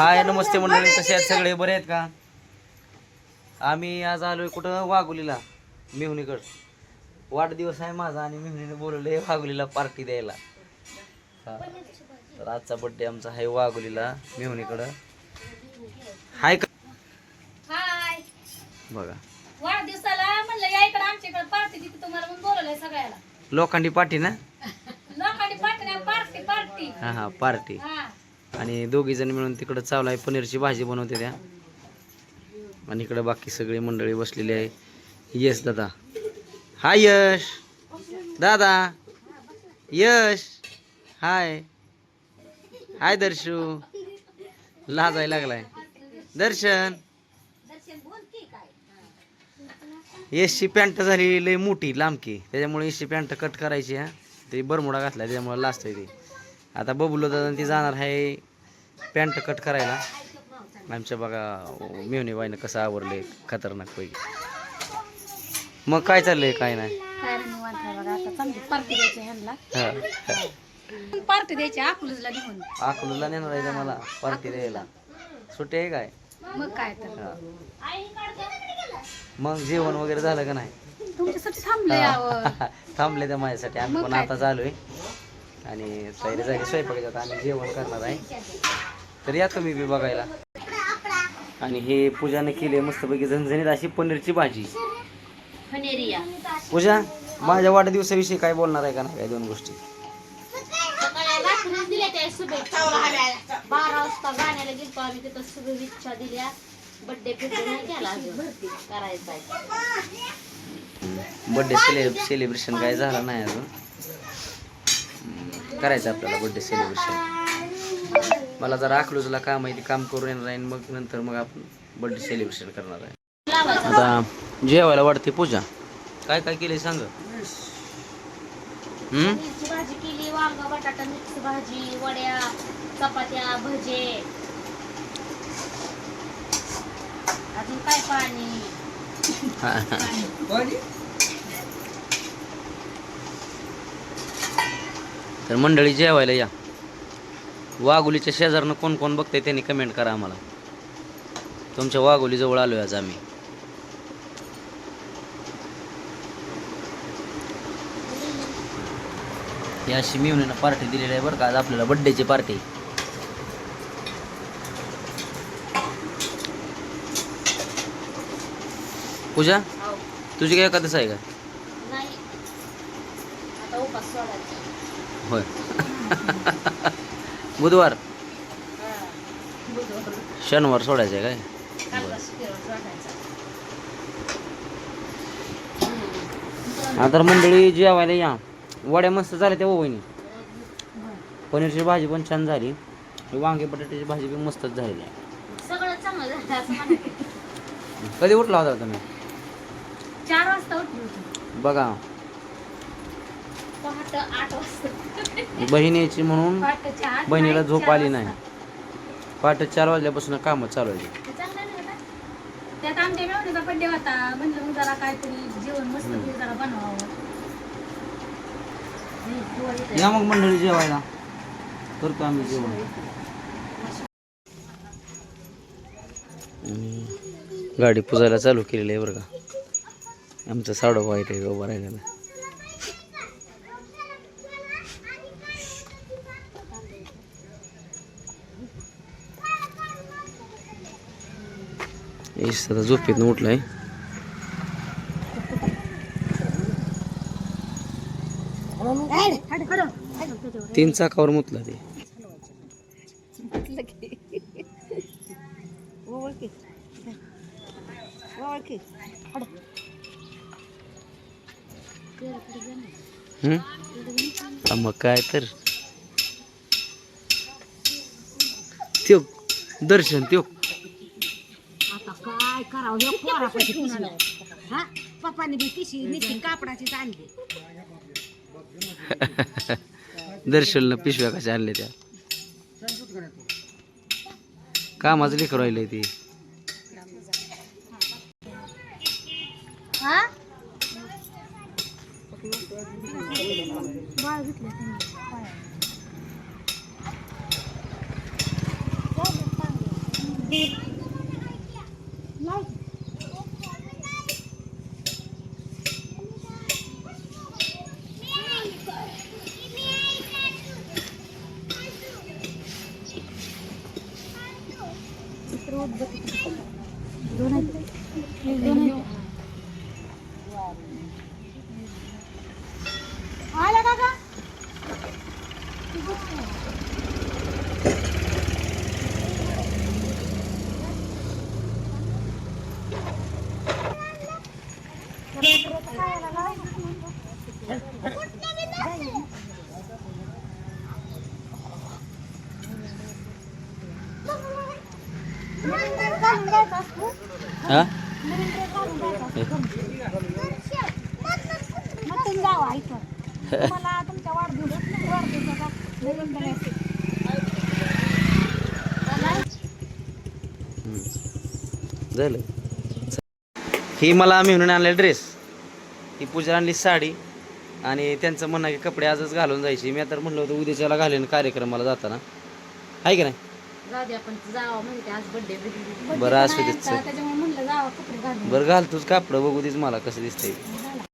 हाय नमस्ते मंडळी कसे आहेत सगळे? बरे आहेत का? आम्ही आज आलोय कुठं? वाघुलीला मेहुणीकड वाढदिवस आहे माझा आणि मेहुणीने बोलवले वाघुलीला पार्टी द्यायला. हा. तर आजचा बड्डे आमचा आहे वाघुलीला मेहुणीकडं. हाय का? हाय. बघा. वाढदिवसाला म्हणलं या इकडे आमच्याकडे पार्टी तिथे तुम्हाला म्हणून बोलवलंय सगळ्याला. लोखंडी पार्टी ना? लोकांनी पार्टी नाही पार्टी पार्टी हा हा पार्टी आणि दोघीजण मिळून तिकडं चालू आहे पनीरची भाजी बनवते त्या. आणि इकडं बाकी सगळी मंडळी बसलेली आहे. यश दादा. हाय यश. दादा. यश. हाय. हाय दर्शू. लाजाय लागलाय. दर्शन. यशची पॅन्ट झाली लय मोठी लांबकी. त्याच्यामुळे यशची पॅन्ट कट करायची हा. ते बरमुडा घातला त्याच्यामुळे लाजतोय ते. आता बबुलो दादा ती जाणार आहे. पॅन्ट कट करायला. आमच्या बघा मेवणी बाईनं कसं आवरले खतरनाक पैकी. मग काय चाललंय काय नाही? आहे पार्टी द्यायची अकलूजला निघून. अकलूजला नेणार आहे मला? पार्टी द्यायला. सुट्टी आहे काय? मग काय तर. हा. मग जेवण वगैरे झालं का नाही? तुमच्यासाठी थांबले थांबले त्या माझ्यासाठी. आम्ही पण आता चालूय आणि तयारी झाली स्वयंपाकाची आता आम्ही जेवण करणार आहे. तर या तुम्ही बी बघायला. आणि हे पूजाने केली मस्तपैकी झणझणीत अशी पनीरची भाजी. पूजा माझ्या वाढदिवसाविषयी काय बोलणार आहे का नाही काय दोन गोष्टी? सकाळी रात्रीच दिल्या त्या शुभेच्छा बारा वाजता गाण्याला गेलतो आम्ही तिथं शुभेच्छा दिल्या. बर्थडे सेलिब्रेशन काय झालं नाही अजून. करायचं आपल्याला बर्थडे सेलिब्रेशन मला जरा अकलूजला काम आहे ते काम करून येणार आहे आणि मग नंतर मग आपण बर्थडे सेलिब्रेशन करणार आहे. आता जेवायला वाटते पूजा. काय काय केलंय सांग. भाजी केली वांग बटाटा मिक्स भाजी वड्या चपात्या भजे. अजून काय पाणी. तर मंडळी जेवायला या. वाघोलीच्या शेजारनं कोण कोण बघते त्यांनी कमेंट करा आम्हाला. तुमच्या वाघोली जवळ आलोय आज आम्ही. ही अशी मिळून पार्टी दिलेली आहे बरं का. आज आपल्याला बड्डेची पार्टी पूजा तुझी काय एखादच आहे का? होय. बुधवार. शनिवार सोडायचं आहे काय? हा तर मंडळी जेवायला या. वड्या मस्त झाल्या त्या वहिनी. पनीरची भाजी पण छान झाली. वांगे बटाट्याची भाजी पण मस्तच झालेली आहे. कधी उठला होता तुम्ही? चार वाजता बघा. पहाटे आठ वाजता. बहीण यायची म्हणून बहिणीला झोप आली नाही. पहाटे चार वाजल्यापासून कामं चालू आहे ते चांगलं नाही बेटा? त्यात आमच्या मेवणीचा बड्डे होता. म्हणलं मग जरा काहीतरी जेवण मस्त हम्म. जरा बनवावं. पोळी तर- या मग मंडळी जेवायला. करतो आम्ही जेवण. गाडी पुजायला चालू केलेली आहे बरं का. आमचं साडो वाईट आहे उभा राहिलेला. येस आता झोपेतनं उठलाय तीन चाकावर मुतला ते मग काय तर त्यो दर्शन त्यो काय करावं? हे पोरापाशी पिशवी हा? पप्पाने बी पिशवी निश्चित कापडाचीच आणली. दर्शनला पिशव्या कशा आणल्या त्या? कामाचं लेकर राहिलंय ती. हा? आला का ग? हा? मला तुमच्या वाढदिवस वाढदिवसाचा नवीन झालं. ही मला म्हणून आणले ड्रेस ही पूजा आणली साडी आणि त्यांचं म्हणणं की कपडे आजच घालून जायची. मी तर म्हणलं होतं उद्याच्याला घालेन कार्यक्रमाला जाताना. आहे की नाही? जाऊ दे आपण जावं म्हणते आज बर्थडे बरं असू देत चल. त्याच्यामुळे म्हणलं जावा कपडे घालून. बरं घाल तूच कापड बघू देच मला कसं दिसतंय.